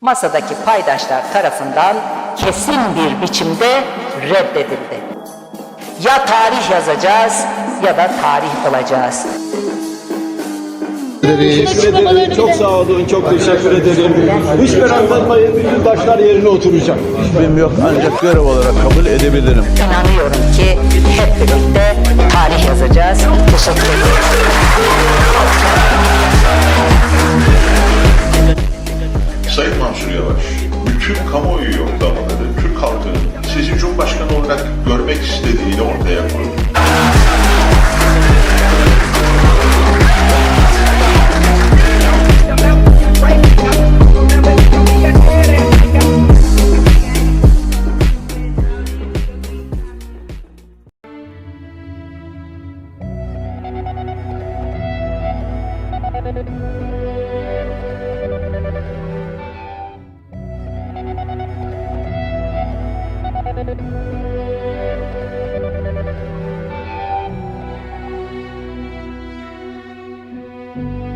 masadaki paydaşlar tarafından kesin bir biçimde reddedildi. Ya tarih yazacağız ya da tarih olacağız. Teşekkür ederim. Çok sağ olun. Çok teşekkür ederim. Hiç meraklanmayın. Bütün taşlar yerine oturacak. Şüphem yok ancak görev olarak kabul edebilirim. İnanıyorum ki Yavaş, bütün kamuoyu yorumlamaları Türk halkının sizi Cumhurbaşkanı olarak görmek istediğini ortaya koydu. Thank you. thank you